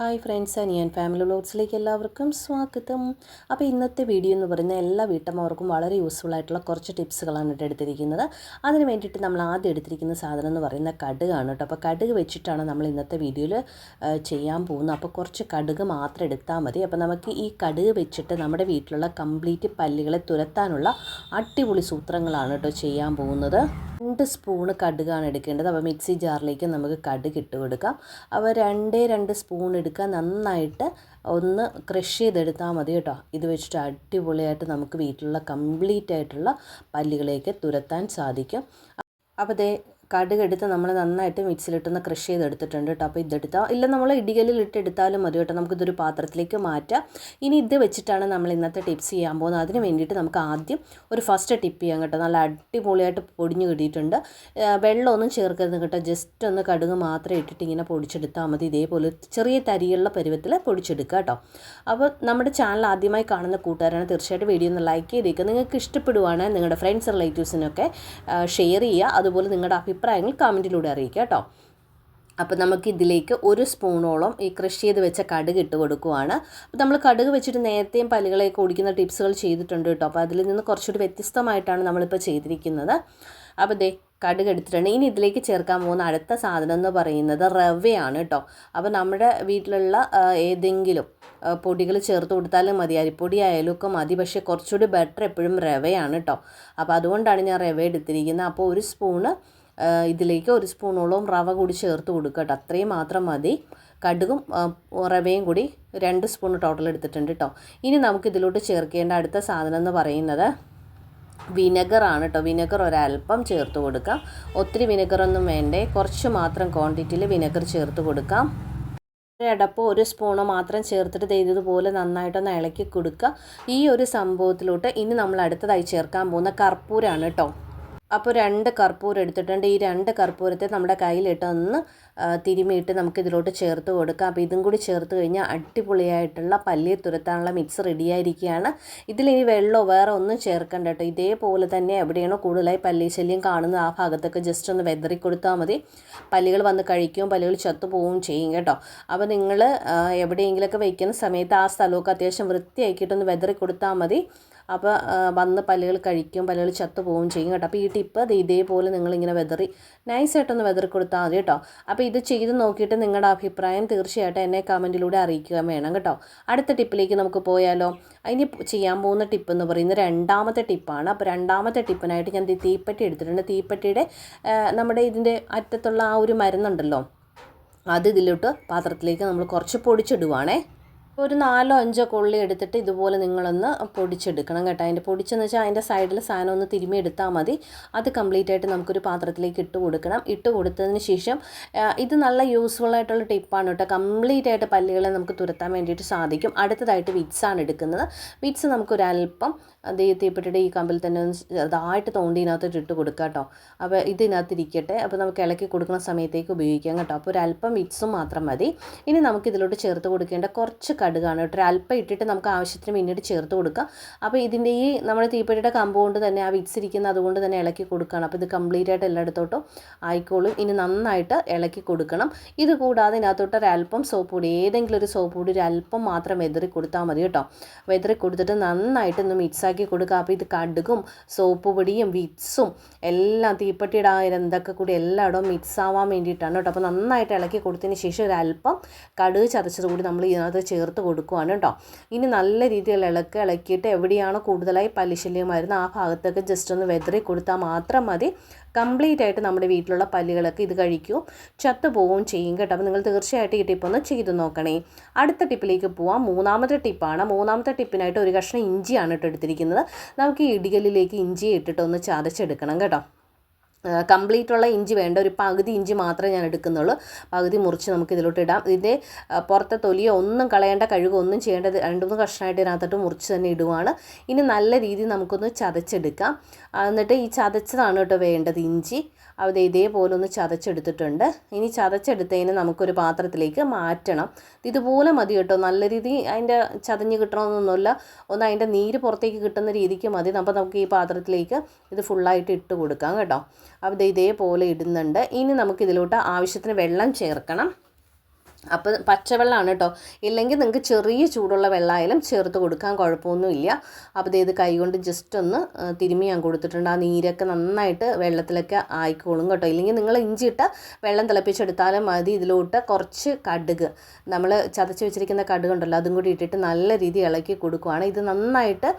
Hi friends ഞാൻ family വ്ലോഗ്സിലേക്ക് എല്ലാവർക്കും സ്വാഗതം. അപ്പോൾ ഇന്നത്തെ വീഡിയോ എന്ന് പറയുന്ന എല്ലാ വീട്ടമ്മവർക്കും വളരെ യൂസ്ഫുൾ ആയിട്ടുള്ള കുറച്ച് ടിപ്സുകളാണ് കേട്ടോ എടുത്തിരിക്കുന്നത്. അതിന് വേണ്ടിയിട്ട് നമ്മൾ ആദ്യം എടുത്തിരിക്കുന്ന സാധനം എന്ന് പറയുന്ന കടുകാണ് കേട്ടോ. അപ്പോൾ കടുക് വെച്ചിട്ടാണ് നമ്മൾ ഇന്നത്തെ വീഡിയോയിൽ ചെയ്യാൻ പോകുന്നത്. അപ്പോൾ കുറച്ച് കടുക് മാത്രം എടുത്താൽ മതി. അപ്പോൾ നമുക്ക് ഈ കടുക് വെച്ചിട്ട് നമ്മുടെ വീട്ടിലുള്ള കംപ്ലീറ്റ് പല്ലുകളെ തുരത്താനുള്ള അടിപൊളി സൂത്രങ്ങളാണ് കേട്ടോ ചെയ്യാൻ പോകുന്നത്. രണ്ട് സ്പൂണ് കടുകാണ് എടുക്കേണ്ടത്. അപ്പോൾ മിക്സി ജാറിലേക്ക് നമുക്ക് കടുക് ഇട്ട് കൊടുക്കാം. അപ്പോൾ രണ്ടേ രണ്ട് സ്പൂൺ എടുക്കുക നന്നായിട്ട് ഒന്ന് ക്രഷ് ചെയ്തെടുത്താൽ മതി കേട്ടോ. ഇത് വെച്ചിട്ട് അടിപൊളിയായിട്ട് നമുക്ക് വീട്ടിലുള്ള കംപ്ലീറ്റ് ആയിട്ടുള്ള പല്ലുകളേക്ക് തുരത്താൻ സാധിക്കും. അപ്പോൾ ദേ കടുക് എടുത്ത് നമ്മൾ നന്നായിട്ട് മിക്സിയിലിട്ടൊന്ന് ക്രഷ് ചെയ്തെടുത്തിട്ടുണ്ട് കേട്ടോ. അപ്പോൾ ഇതെടുത്താൽ ഇല്ല നമ്മൾ ഇടികലിൽ ഇട്ട് എടുത്താലും മതി കേട്ടോ നമുക്കിതൊരു പാത്രത്തിലേക്ക് മാറ്റാം. ഇനി ഇത് വെച്ചിട്ടാണ് നമ്മൾ ഇന്നത്തെ ടിപ്സ് ചെയ്യാൻ പോകുന്നത്. അതിന് വേണ്ടിയിട്ട് നമുക്ക് ആദ്യം ഒരു ഫസ്റ്റ് ടിപ്പ് ചെയ്യാം കേട്ടോ. നല്ല അടിപൊളിയായിട്ട് പൊടിഞ്ഞ് കിട്ടിയിട്ടുണ്ട്. വെള്ളമൊന്നും ചേർക്കരുത് കേട്ടോ. ജസ്റ്റ് ഒന്ന് കടുക് മാത്രം ഇട്ടിട്ട് ഇങ്ങനെ പൊടിച്ചെടുത്താൽ മതി. ഇതേപോലെ ചെറിയ തരിയുള്ള പരുവത്തിൽ പൊടിച്ചെടുക്കുക കേട്ടോ. അപ്പോൾ നമ്മുടെ ചാനൽ ആദ്യമായി കാണുന്ന കൂട്ടുകാരാണ് തീർച്ചയായിട്ടും വീഡിയോ ഒന്ന് ലൈക്ക് ചെയ്തേക്കുക നിങ്ങൾക്ക് ഇഷ്ടപ്പെടുവാണ് നിങ്ങളുടെ ഫ്രണ്ട്സ് റിലേറ്റീവ്സിനൊക്കെ ഷെയർ ചെയ്യുക. അതുപോലെ നിങ്ങളുടെ അഭിപ്രായങ്ങൾ കമന്റിലൂടെ അറിയിക്കുക കേട്ടോ. അപ്പോൾ നമുക്ക് ഇതിലേക്ക് ഒരു സ്പൂണോളം ഈ കൃഷി ചെയ്ത് വെച്ച കടുക് ഇട്ട് കൊടുക്കുവാണ്. അപ്പോൾ നമ്മൾ കടുക് വെച്ചിട്ട് നേരത്തെയും പല്ലുകളെയൊക്കെ ഓടിക്കുന്ന ടിപ്സുകൾ ചെയ്തിട്ടുണ്ട് കേട്ടോ. അപ്പോൾ അതിൽ നിന്ന് കുറച്ചുകൂടി വ്യത്യസ്തമായിട്ടാണ് നമ്മളിപ്പോൾ ചെയ്തിരിക്കുന്നത്. അപ്പോൾ ദേ കടുക് എടുത്തിട്ടുണ്ട്. ഇനി ഇതിലേക്ക് ചേർക്കാൻ പോകുന്ന അടുത്ത സാധനം എന്ന് പറയുന്നത് റവയാണ് കേട്ടോ. അപ്പോൾ നമ്മുടെ വീട്ടിലുള്ള ഏതെങ്കിലും പൊടികൾ ചേർത്ത് കൊടുത്താലും മതി. അരിപ്പൊടി ആയാലും ഒക്കെ മതി. പക്ഷേ കുറച്ചുകൂടി ബെറ്റർ എപ്പോഴും റവയാണ് കേട്ടോ. അപ്പോൾ അതുകൊണ്ടാണ് ഞാൻ റവ എടുത്തിരിക്കുന്നത്. അപ്പോൾ ഒരു സ്പൂണ് ഇതിലേക്ക് ഒരു സ്പൂണോളം റവ കൂടി ചേർത്ത് കൊടുക്കുക കേട്ടോ. അത്രയും മാത്രം മതി. കടുകും റവയും കൂടി രണ്ട് സ്പൂൺ ടോട്ടൽ എടുത്തിട്ടുണ്ട് കേട്ടോ ഇനി നമുക്ക് ഇതിലോട്ട് ചേർക്കേണ്ട അടുത്ത സാധനം എന്ന് പറയുന്നത് വിനെഗറാണ് കേട്ടോ വിനെഗർ ഒരല്പം ചേർത്ത് കൊടുക്കാം. ഒത്തിരി വിനെഗറൊന്നും വേണ്ടേ. കുറച്ച് മാത്രം ക്വാണ്ടിറ്റിയിൽ വിനെഗർ ചേർത്ത് കൊടുക്കാം. ഒരടപ്പോ ഒരു സ്പൂണോ മാത്രം ചേർത്തിട്ട് ചെയ്തതുപോലെ നന്നായിട്ടൊന്ന് ഇളക്കി കൊടുക്കുക. ഈ ഒരു സംഭവത്തിലോട്ട് ഇനി നമ്മൾ അടുത്തതായി ചേർക്കാൻ പോകുന്ന കർപ്പൂരാണ് കേട്ടോ അപ്പോൾ രണ്ട് കർപ്പൂരം എടുത്തിട്ടുണ്ട്. ഈ രണ്ട് കർപ്പൂരത്തെ നമ്മുടെ കയ്യിലിട്ട് ഒന്ന് തിരുമിയിട്ട് നമുക്ക് ഇതിലോട്ട് ചേർത്ത് കൊടുക്കാം. അപ്പോൾ ഇതും കൂടി ചേർത്ത് കഴിഞ്ഞാൽ അടിപൊളിയായിട്ടുള്ള പല്ലിയെ തുരത്താനുള്ള മിക്സ് റെഡിയായിരിക്കുകയാണ് ഇതിലിനി വെള്ളമോ വേറെ ഒന്നും ചേർക്കണ്ട കേട്ടോ. ഇതേപോലെ തന്നെ എവിടെയാണോ കൂടുതലായി പല്ലി ശല്യം കാണുന്നത് ആ ഭാഗത്തൊക്കെ ജസ്റ്റ് ഒന്ന് വെതറി കൊടുത്താൽ മതി. പല്ലികൾ വന്ന് കഴിക്കും പല്ലികൾ ചത്തു പോവുകയും ചെയ്യും കേട്ടോ. അപ്പോൾ നിങ്ങൾ എവിടെയെങ്കിലുമൊക്കെ വയ്ക്കുന്ന സമയത്ത് ആ സ്ഥലമൊക്കെ അത്യാവശ്യം വൃത്തിയാക്കിയിട്ടൊന്ന് വെതറി കൊടുത്താൽ മതി. അപ്പോൾ വന്ന് പല്ലുകൾ കഴിക്കും പല്ലുകൾ ചത്തു പോവുകയും ചെയ്യും കേട്ടോ. അപ്പോൾ ഈ ടിപ്പ് അത് ഇതേപോലെ നിങ്ങളിങ്ങനെ വെതറി നൈസായിട്ടൊന്ന് വെതറി കൊടുത്താൽ മതി കേട്ടോ. അപ്പോൾ ഇത് ചെയ്ത് നോക്കിയിട്ട് നിങ്ങളുടെ അഭിപ്രായം തീർച്ചയായിട്ടും എന്നെ കമന്റിലൂടെ അറിയിക്കുക വേണം കേട്ടോ. അടുത്ത ടിപ്പിലേക്ക് നമുക്ക് പോയാലോ? അതിന് ചെയ്യാൻ പോകുന്ന ടിപ്പ് എന്ന് പറയുന്നത് രണ്ടാമത്തെ ടിപ്പാണ് അപ്പോൾ രണ്ടാമത്തെ ടിപ്പിനായിട്ട് ഞാൻ തീപ്പെട്ടി എടുത്തിട്ടുണ്ട്. തീപ്പെട്ടിയുടെ നമ്മുടെ ഇതിന്റെ അറ്റത്തുള്ള ആ ഒരു മരുന്നുണ്ടല്ലോ അത് ഇതിലോട്ട് പാത്രത്തിലേക്ക് നമ്മൾ കുറച്ച് പൊടിച്ചിടുവാണേ. ഒരു നാലോ അഞ്ചോ കൊള്ളി എടുത്തിട്ട് ഇതുപോലെ നിങ്ങളൊന്ന് പൊടിച്ചെടുക്കണം കേട്ടോ. അതിന്റെ പൊടിച്ചെന്ന് വെച്ചാൽ അതിന്റെ സൈഡിൽ സാധനം ഒന്ന് തിരുമ്മി എടുത്താൽ മതി. അത് കംപ്ലീറ്റ് ആയിട്ട് നമുക്കൊരു പാത്രത്തിലേക്ക് ഇട്ട് കൊടുക്കണം. ഇട്ട് കൊടുത്തതിന് ശേഷം ഇത് നല്ല യൂസ്ഫുൾ ആയിട്ടുള്ള ടിപ്പാണ് കേട്ടോ. കംപ്ലീറ്റ് ആയിട്ട് പല്ലുകളെ നമുക്ക് തുരത്താൻ വേണ്ടിയിട്ട് സാധിക്കും. അടുത്തതായിട്ട് വിറ്റ്സാണ് എടുക്കുന്നത്. വിറ്റ്സ് നമുക്കൊരല്പം അത് തീപ്പെട്ടിയുടെ ഈ കമ്പിൽ തന്നെ ചെറുതായിട്ട് തോണ്ടി ഇതിനകത്ത് ഇട്ട് കൊടുക്കുക കേട്ടോ അപ്പോൾ ഇതിനകത്ത് ഇരിക്കട്ടെ അപ്പോൾ നമുക്ക് ഇളക്കി കൊടുക്കുന്ന സമയത്തേക്ക് ഉപയോഗിക്കാം കേട്ടോ. അപ്പോൾ ഒരല്പം വിറ്റ്സും മാത്രം മതി. ഇനി നമുക്ക് ഇതിലോട്ട് ചേർത്ത് കൊടുക്കേണ്ട കുറച്ച് കടുകാണ് കേട്ടോ. അല്പം ഇട്ടിട്ട് നമുക്ക് ആവശ്യത്തിന് പിന്നീട് ചേർത്ത് കൊടുക്കാം. അപ്പോൾ ഇതിന്റെ ഈ നമ്മുടെ തീപ്പെട്ടിയുടെ കമ്പ് കൊണ്ട് തന്നെ ആ വിറ്റ്സ് ഇരിക്കുന്ന അതുകൊണ്ട് തന്നെ ഇളക്കി കൊടുക്കണം. അപ്പോൾ ഇത് കംപ്ലീറ്റ് ആയിട്ട് എല്ലായിടത്തോട്ടും ആയിക്കോളും. ഇനി നന്നായിട്ട് ഇളക്കി കൊടുക്കണം. ഇത് കൂടാതെ ഇതിനകത്തോട്ട് ഒരല്പം സോപ്പ് പൊടി ഏതെങ്കിലും ഒരു സോപ്പ് പൊടി ഒരു അല്പം മാത്രം വെതറി കൊടുത്താൽ മതി കേട്ടോ. വെതറി കൊടുത്തിട്ട് നന്നായിട്ട് ഒന്ന് മിക്സാക്കി കൊടുക്കുക. അപ്പോൾ ഇത് കടുകും സോപ്പ് പൊടിയും വിക്സും എല്ലാം തീപ്പെട്ടിയുടെ ആ എന്തൊക്കെ കൂടി എല്ലായിടവും മിക്സ് ആവാൻ വേണ്ടിയിട്ടാണ് കേട്ടോ. അപ്പോൾ നന്നായിട്ട് ഇളക്കി കൊടുത്തതിന് ശേഷം ഒരു അല്പം കടുക് ചതച്ചത് കൂടി നമ്മൾ ഇതിനകത്ത് ചേർത്ത് കൊടുക്കുവാണ് കേട്ടോ. ഇനി നല്ല രീതിയിൽ ഇളക്കി ഇളക്കിയിട്ട് എവിടെയാണോ കൂടുതലായി പല്ലിശല്യം വരുന്നത് ആ ഭാഗത്തൊക്കെ ജസ്റ്റ് ഒന്ന് വെതറി കൊടുത്താൽ മാത്രം മതി. കംപ്ലീറ്റ് ആയിട്ട് നമ്മുടെ വീട്ടിലുള്ള പല്ലുകളൊക്കെ ഇത് കഴിക്കും. ചത്തു പോവുകയും ചെയ്യും കേട്ടോ. അപ്പോൾ നിങ്ങൾ തീർച്ചയായിട്ടും ഈ ടിപ്പ് ഒന്ന് ചെയ്ത് നോക്കണേ. അടുത്ത ടിപ്പിലേക്ക് പോവാം. മൂന്നാമത്തെ ടിപ്പാണ് മൂന്നാമത്തെ ടിപ്പിനായിട്ട് ഒരു കഷ്ണം ഇഞ്ചിയാണ് കേട്ടോ എടുത്തിരിക്കുന്നത്. നമുക്ക് ഈ ഇടികല്ലിലേക്ക് ഇഞ്ചി ഇട്ടിട്ടൊന്ന് ചതച്ചെടുക്കണം കേട്ടോ. കംപ്ലീറ്റ് ഉള്ള ഇഞ്ചി വേണ്ട ഒരു പകുതി ഇഞ്ചി മാത്രമേ ഞാൻ എടുക്കുന്നുള്ളൂ. പകുതി മുറിച്ച് നമുക്ക് ഇതിലോട്ട് ഇടാം. ഇതിന്റെ പുറത്തെ തൊലിയോ ഒന്നും കളയേണ്ട കഴുകോ ഒന്നും ചെയ്യേണ്ടത് രണ്ട് മൂന്ന് കഷ്ണമായിട്ട് ഇതിനകത്തോട്ട് മുറിച്ച് തന്നെ ഇടുവാണ്. ഇനി നല്ല രീതിയിൽ നമുക്കൊന്ന് ചതച്ചെടുക്കാം. എന്നിട്ട് ഈ ചതച്ചതാണ് കേട്ടോ വേണ്ടത് ഇഞ്ചി. അത് ഇതേപോലെ ഒന്ന് ചതച്ചെടുത്തിട്ടുണ്ട്. ഇനി ചതച്ചെടുത്തതിന് നമുക്കൊരു പാത്രത്തിലേക്ക് മാറ്റണം. ഇതുപോലെ മതി കേട്ടോ. നല്ല രീതി അതിന്റെ ചതഞ്ഞ് കിട്ടണമെന്നൊന്നുമില്ല. ഒന്ന് അതിന്റെ നീര് പുറത്തേക്ക് കിട്ടുന്ന രീതിക്ക് മതി. അപ്പോൾ നമുക്ക് ഈ പാത്രത്തിലേക്ക് ഇത് ഫുള്ളായിട്ട് ഇട്ട് കൊടുക്കാം കേട്ടോ. അപ്പോൾ ഇതേപോലെ ഇടുന്നുണ്ട്. ഇനി നമുക്ക് ഇതിലോട്ട് ആവശ്യത്തിന് വെള്ളം ചേർക്കണം. അപ്പോൾ പച്ചവെള്ളമാണ് കേട്ടോ ഇല്ലെങ്കിൽ നിങ്ങൾക്ക് ചെറിയ ചൂടുള്ള വെള്ളമായാലും ചേർത്ത് കൊടുക്കാൻ കുഴപ്പമൊന്നുമില്ല. അപ്പോൾ ഇത് കൈകൊണ്ട് ജസ്റ്റ് ഒന്ന് തിരുമ്മി ഞാൻ കൊടുത്തിട്ടുണ്ട്. ആ നീരൊക്കെ നന്നായിട്ട് വെള്ളത്തിലൊക്കെ ആയിക്കോളും കേട്ടോ. ഇല്ലെങ്കിൽ നിങ്ങൾ ഇഞ്ചിയിട്ട വെള്ളം തിളപ്പിച്ചെടുത്താലും മതി. ഇതിലോട്ട് കുറച്ച് കടുക്. നമ്മൾ ചതച്ച് വെച്ചിരിക്കുന്ന കടുക് ഉണ്ടല്ലോ അതും കൂടി ഇട്ടിട്ട് നല്ല രീതിയിൽ ഇളക്കി കൊടുക്കുവാണ്. ഇത് നന്നായിട്ട്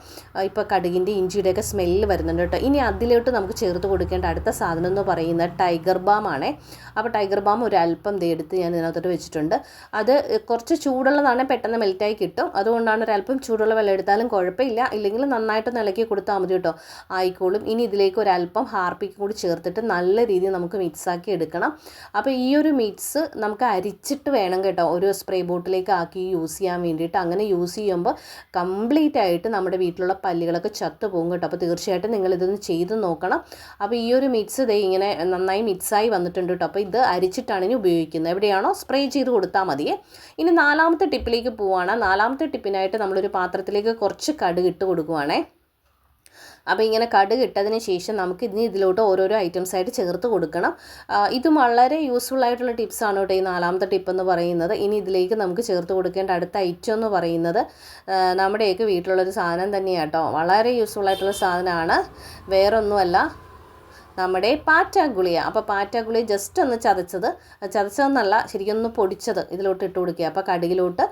ഇപ്പോൾ കടുകിന്റെ ഇഞ്ചിയുടെയൊക്കെ സ്മെല്ല് വരുന്നുണ്ട് കേട്ടോ ഇനി അതിലോട്ട് നമുക്ക് ചേർത്ത് കൊടുക്കേണ്ട അടുത്ത സാധനം എന്ന് പറയുന്നത് ടൈഗർ ബാം ആണേ. അപ്പോൾ ടൈഗർ ബാം ഒരു അല്പം എടുത്ത് ഞാൻ ഇതിനകത്തോട്ട് വെച്ചിട്ടുണ്ട്. അത് കുറച്ച് ചൂടുള്ളതാണ് പെട്ടെന്ന് മെൽറ്റായി കിട്ടും. അതുകൊണ്ടാണ് ഒരല്പം ചൂടുള്ള വെള്ളം എടുത്താലും കുഴപ്പമില്ല. ഇല്ലെങ്കിൽ നന്നായിട്ട് ഇളക്കി കൊടുത്താൽ മതി കേട്ടോ. ആയിക്കോളും. ഇനി ഇതിലേക്ക് ഒരല്പം ഹാർപ്പിക്കും കൂടി ചേർത്തിട്ട് നല്ല രീതിയിൽ നമുക്ക് മിക്സാക്കി എടുക്കണം. അപ്പോൾ ഈ ഒരു മിക്സ് നമുക്ക് അരിച്ചിട്ട് വേണം കേട്ടോ. ഒരു സ്പ്രേ ബോട്ടിലേക്ക് ആക്കി യൂസ് ചെയ്യാൻ വേണ്ടിയിട്ട്. അങ്ങനെ യൂസ് ചെയ്യുമ്പോൾ കംപ്ലീറ്റ് ആയിട്ട് നമ്മുടെ വീട്ടിലുള്ള പല്ലുകളൊക്കെ ചത്തു പോകും കേട്ടോ. അപ്പോൾ തീർച്ചയായിട്ടും നിങ്ങൾ ഇതൊന്ന് ചെയ്ത് നോക്കണം. അപ്പോൾ ഈ ഒരു മിക്സ് ഇതേ ഇങ്ങനെ നന്നായി മിക്സായി വന്നിട്ടുണ്ട് കേട്ടോ. അപ്പോൾ ഇത് അരിച്ചിട്ടാണ് ഇനി ഉപയോഗിക്കുന്നത്. എവിടെയാണോ സ്പ്രേ ചെയ്ത് കൊടുത്താൽ മതിയേ ഇനി നാലാമത്തെ ടിപ്പിലേക്ക് പോവുകയാണ് നാലാമത്തെ ടിപ്പിനായിട്ട് നമ്മളൊരു പാത്രത്തിലേക്ക് കുറച്ച് കടുക് ഇട്ട് കൊടുക്കുവാണേ. അപ്പോൾ ഇങ്ങനെ കടുക് ഇട്ടതിന് ശേഷം നമുക്ക് ഇതിന് ഇതിലോട്ട് ഓരോരോ ഐറ്റംസ് ആയിട്ട് ചേർത്ത് കൊടുക്കണം. ഇത് വളരെ യൂസ്ഫുൾ ആയിട്ടുള്ള ടിപ്സാണ് കേട്ടോ ഈ നാലാമത്തെ ടിപ്പ് എന്ന് പറയുന്നത്. ഇനി ഇതിലേക്ക് നമുക്ക് ചേർത്ത് കൊടുക്കേണ്ട അടുത്ത ഐറ്റം എന്ന് പറയുന്നത് നമ്മുടെയൊക്കെ വീട്ടിലുള്ളൊരു സാധനം തന്നെയാണ് കേട്ടോ. വളരെ യൂസ്ഫുൾ ആയിട്ടുള്ള സാധനമാണ്. വേറൊന്നുമല്ല. നമ്മുടെ പാറ്റാഗുളിയ. അപ്പോൾ പാറ്റാഗുളിയ ജസ്റ്റ് ഒന്ന് ചതച്ചത് ചതച്ചതെന്നല്ല ശരിക്കും ഒന്ന് പൊടിച്ചത് ഇതിലോട്ട് ഇട്ട് കൊടുക്കുക. അപ്പോൾ കടുകിലോട്ട്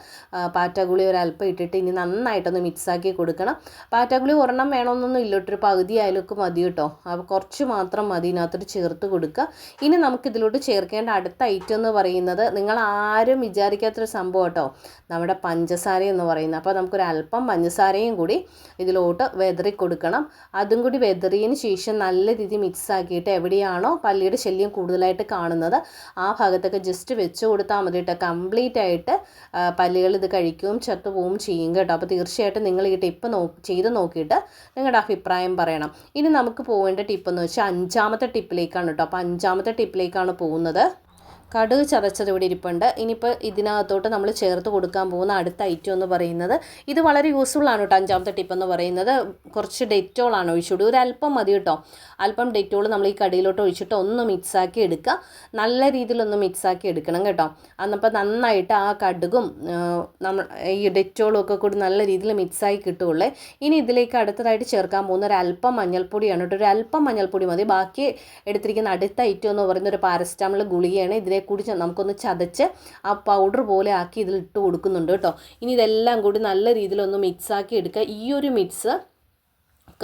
പാറ്റാഗുളി ഒരല്പം ഇട്ടിട്ട് ഇനി നന്നായിട്ടൊന്ന് മിക്സാക്കി കൊടുക്കണം. പാറ്റാഗുളി ഒരെണ്ണം വേണമെന്നൊന്നും ഇല്ല. ഒരു പകുതി ആയാലൊക്കെ മതി കേട്ടോ. അപ്പോൾ കുറച്ച് മാത്രം മതി. ഇതിനകത്തോട്ട് ചേർത്ത് കൊടുക്കുക. ഇനി നമുക്ക് ഇതിലോട്ട് ചേർക്കേണ്ട അടുത്ത ഐറ്റം എന്ന് പറയുന്നത് നിങ്ങൾ ആരും വിചാരിക്കാത്തൊരു സംഭവം കേട്ടോ. നമ്മുടെ പഞ്ചസാര എന്ന് പറയുന്നത്. അപ്പോൾ നമുക്കൊരു അല്പം പഞ്ചസാരയും കൂടി ഇതിലോട്ട് വെതറി കൊടുക്കണം. അതും കൂടി വെതറിയതിന് ശേഷം നല്ല രീതിയിൽ മിക്സ് ആക്കിയിട്ട് എവിടെയാണോ പല്ലിയുടെ ശല്യം കൂടുതലായിട്ട് കാണുന്നത് ആ ഭാഗത്തൊക്കെ ജസ്റ്റ് വെച്ച് കൊടുത്താൽ മതി കേട്ടോ കംപ്ലീറ്റ് ആയിട്ട് പല്ലുകൾ ഇത് കഴിക്കുകയും ചത്തുപോവും ചെയ്യും കേട്ടോ. അപ്പോൾ തീർച്ചയായിട്ടും നിങ്ങൾ ഈ ടിപ്പ് നോ ചെയ്ത് നോക്കിയിട്ട് നിങ്ങളുടെ അഭിപ്രായം പറയണം. ഇനി നമുക്ക് പോകേണ്ട ടിപ്പ് എന്ന് വെച്ചാൽ അഞ്ചാമത്തെ ടിപ്പിലേക്കാണ് കേട്ടോ അപ്പോൾ അഞ്ചാമത്തെ ടിപ്പിലേക്കാണ് പോകുന്നത്. കടുക് ചതച്ചത് ഇവിടെ ഇരിപ്പുണ്ട്. ഇനിയിപ്പോൾ ഇതിനകത്തോട്ട് നമ്മൾ ചേർത്ത് കൊടുക്കാൻ പോകുന്ന അടുത്ത ഐറ്റം എന്ന് പറയുന്നത് ഇത് വളരെ യൂസ്ഫുൾ ആണ് കേട്ടോ അഞ്ചാമത്തെ ടിപ്പ് എന്ന് പറയുന്നത്. കുറച്ച് ഡെറ്റോളാണ് ഒഴിച്ചുകൂടി ഒരു അല്പം മതി കേട്ടോ അല്പം ഡെറ്റോൾ നമ്മൾ ഈ കടിയിലോട്ട് ഒഴിച്ചിട്ട് ഒന്ന് മിക്സാക്കി എടുക്കുക. നല്ല രീതിയിലൊന്ന് മിക്സാക്കി എടുക്കണം കേട്ടോ. അന്നപ്പോൾ നന്നായിട്ട് ആ കടുകും നമ്മൾ ഈ ഡെറ്റോളും ഒക്കെ കൂടി നല്ല രീതിയിൽ മിക്സായി കിട്ടുകയുള്ളേ. ഇനി ഇതിലേക്ക് അടുത്തതായിട്ട് ചേർക്കാൻ പോകുന്ന ഒരു അല്പം മഞ്ഞൾപ്പൊടിയാണ് കേട്ടോ ഒരു അല്പം മഞ്ഞൾപ്പൊടി മതി. ബാക്കി എടുത്തിരിക്കുന്ന അടുത്ത ഐറ്റം എന്ന് പറയുന്ന ഒരു പാരസിറ്റാമോൾ ഗുളികയാണ്. ഇതിനെ കൂടി നമുക്കൊന്ന് ചതച്ച് ആ പൗഡർ പോലെ ആക്കി ഇതിൽ ഇട്ട് കൊടുക്കുന്നുണ്ട് കേട്ടോ. ഇനി ഇതെല്ലാം കൂടി നല്ല രീതിയിലൊന്ന് മിക്സാക്കി എടുക്കുക. ഈ ഒരു മിക്സ്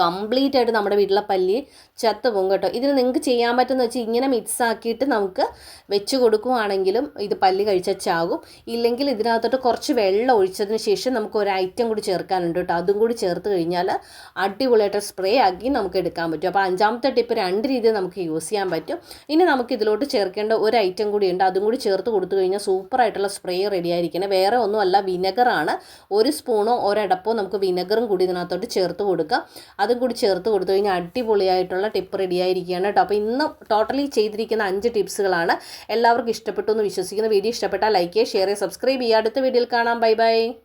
കംപ്ലീറ്റ് ആയിട്ട് നമ്മുടെ വീട്ടിലെ പല്ലി ചത്ത് പോകും കേട്ടോ. ഇതിന് നിങ്ങൾക്ക് ചെയ്യാൻ പറ്റുന്ന വെച്ചാൽ ഇങ്ങനെ മിക്സ് ആക്കിയിട്ട് നമുക്ക് വെച്ച് കൊടുക്കുവാണെങ്കിലും ഇത് പല്ലി കഴിച്ചാൽ ചാകും. ഇല്ലെങ്കിൽ ഇതിനകത്തോട്ട് കുറച്ച് വെള്ളം ഒഴിച്ചതിന് ശേഷം നമുക്ക് ഒരു ഐറ്റം കൂടി ചേർക്കാനുണ്ട് കേട്ടോ. അതും കൂടി ചേർത്ത് കഴിഞ്ഞാൽ അടിപൊളിയായിട്ട് സ്പ്രേ ആക്കി നമുക്ക് എടുക്കാൻ പറ്റും. അപ്പോൾ അഞ്ചാമത്തെ ടിപ്പ് രണ്ട് രീതിയിൽ നമുക്ക് യൂസ് ചെയ്യാൻ പറ്റും. ഇനി നമുക്ക് ഇതിലോട്ട് ചേർക്കേണ്ട ഒരു ഐറ്റം കൂടി ഉണ്ട്. അതും കൂടി ചേർത്ത് കൊടുത്തു കഴിഞ്ഞാൽ സൂപ്പറായിട്ടുള്ള സ്പ്രേ റെഡി ആയിരിക്കണം. വേറെ ഒന്നുമല്ല വിനെഗറാണ് ഒരു സ്പൂണോ ഒരടപ്പോ നമുക്ക് വിനെഗറും കൂടി ഇതിനകത്തോട്ട് ചേർത്ത് കൊടുക്കാം. അതും കൂടി ചേർത്ത് കൊടുത്തു. കഴിഞ്ഞാൽ അടിപൊളിയായിട്ടുള്ള ടിപ്പ് റെഡി ആയിരിക്കുകയാണ് കേട്ടോ. അപ്പോൾ ഇന്ന് ടോട്ടലി ചെയ്തിരിക്കുന്ന അഞ്ച് ടിപ്സുകളാണ് എല്ലാവർക്കും ഇഷ്ടപ്പെട്ടു എന്ന് വിശ്വസിക്കുന്ന. വീഡിയോ ഇഷ്ടപ്പെട്ടാൽ ലൈക്ക് ചെയ്യുക ഷെയർ ചെയ്യുക സബ്സ്ക്രൈബ് ചെയ്യുക. അടുത്ത വീഡിയോയിൽ കാണാം. Bye bye